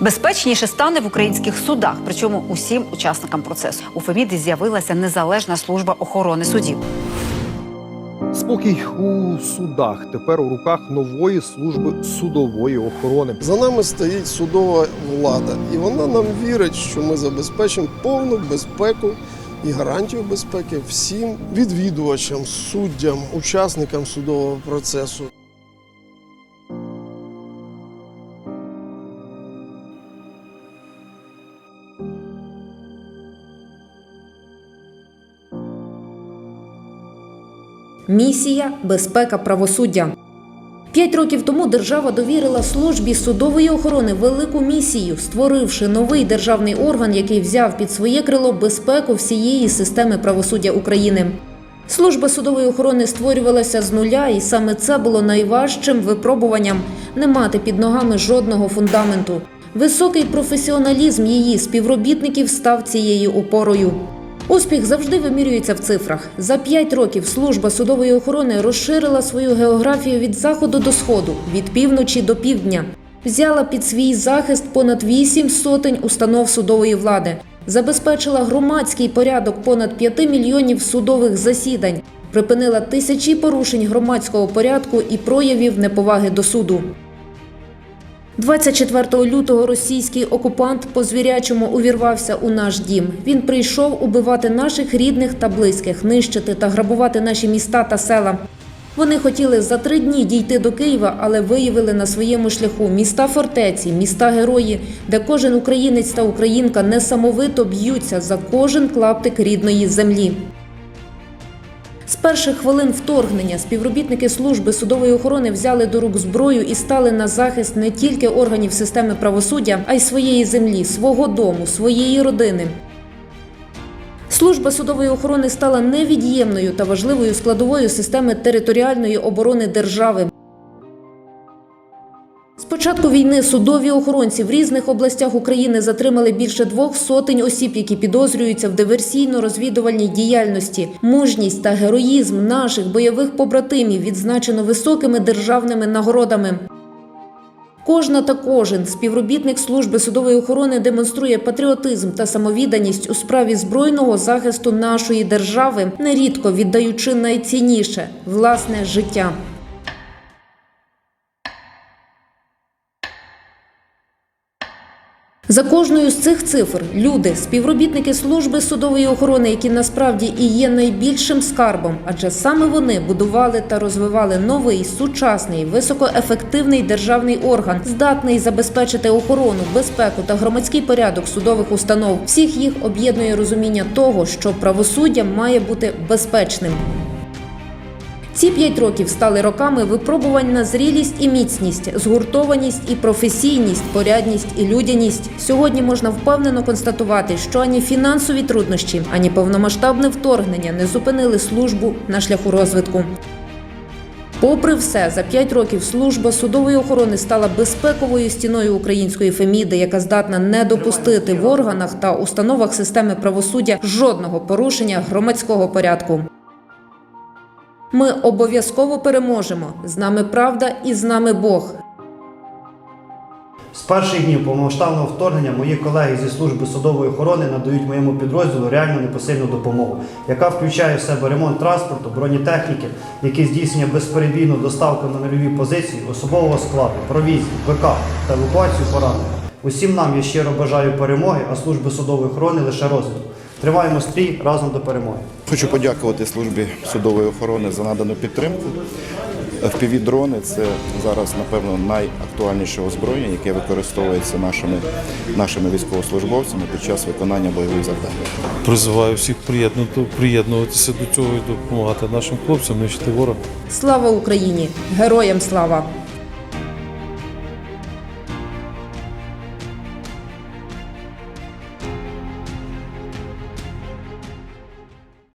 Безпечніше стане в українських судах, причому усім учасникам процесу. У Феміді з'явилася незалежна служба охорони судів. Спокій у судах тепер у руках нової служби судової охорони. За нами стоїть судова влада, і вона нам вірить, що ми забезпечимо повну безпеку і гарантію безпеки всім відвідувачам, суддям, учасникам судового процесу. Місія безпека правосуддя. П'ять років тому держава довірила службі судової охорони велику місію, створивши новий державний орган, який взяв під своє крило безпеку всієї системи правосуддя України. Служба судової охорони створювалася з нуля, і саме це було найважчим випробуванням не мати під ногами жодного фундаменту. Високий професіоналізм її співробітників став цією опорою. Успіх завжди вимірюється в цифрах. За п'ять років служба судової охорони розширила свою географію від заходу до сходу, від півночі до півдня. Взяла під свій захист понад вісім сотень установ судової влади, забезпечила громадський порядок понад 5 мільйонів судових засідань, припинила тисячі порушень громадського порядку і проявів неповаги до суду. 24 лютого російський окупант по звірячому увірвався у наш дім. Він прийшов убивати наших рідних та близьких, нищити та грабувати наші міста та села. Вони хотіли за три дні дійти до Києва, але виявили на своєму шляху міста фортеці, міста герої, де кожен українець та українка несамовито б'ються за кожен клаптик рідної землі. З перших хвилин вторгнення співробітники служби судової охорони взяли до рук зброю і стали на захист не тільки органів системи правосуддя, а й своєї землі, свого дому, своєї родини. Служба судової охорони стала невід'ємною та важливою складовою системи територіальної оборони держави. Початку війни судові охоронці в різних областях України затримали більше двох сотень осіб, які підозрюються в диверсійно-розвідувальній діяльності. Мужність та героїзм наших бойових побратимів відзначено високими державними нагородами. Кожна та кожен співробітник служби судової охорони демонструє патріотизм та самовідданість у справі збройного захисту нашої держави, нерідко віддаючи найцінніше власне життя. За кожною з цих цифр люди, співробітники служби судової охорони, які насправді і є найбільшим скарбом, адже саме вони будували та розвивали новий сучасний високоефективний державний орган, здатний забезпечити охорону, безпеку та громадський порядок судових установ. Всіх їх об'єднує розуміння того, що правосуддя має бути безпечним. Ці п'ять років стали роками випробувань на зрілість і міцність, згуртованість і професійність, порядність і людяність. Сьогодні можна впевнено констатувати, що ані фінансові труднощі, ані повномасштабне вторгнення не зупинили службу на шляху розвитку. Попри все, за п'ять років служба судової охорони стала безпековою стіною української феміди, яка здатна не допустити в органах та установах системи правосуддя жодного порушення громадського порядку. Ми обов'язково переможемо. З нами правда і з нами Бог. З перших днів повномасштабного вторгнення мої колеги зі служби судової охорони надають моєму підрозділу реальну непосильну допомогу, яка включає в себе ремонт транспорту, бронетехніки, який здійснює безперебійну доставку на нульові позиції, особового складу, провізії, БК та евакуацію поранених. Усім нам я щиро бажаю перемоги, а служби судової охорони лише розвитку. Тримаємо стрій разом до перемоги. Хочу подякувати службі судової охорони за надану підтримку. FPV-дрони – це зараз, напевно, найактуальніше озброєння, яке використовується нашими, нашими військовослужбовцями під час виконання бойових завдань. Призиваю всіх приєднуватися до цього і допомагати нашим хлопцям нищити ворога. Слава Україні! Героям слава!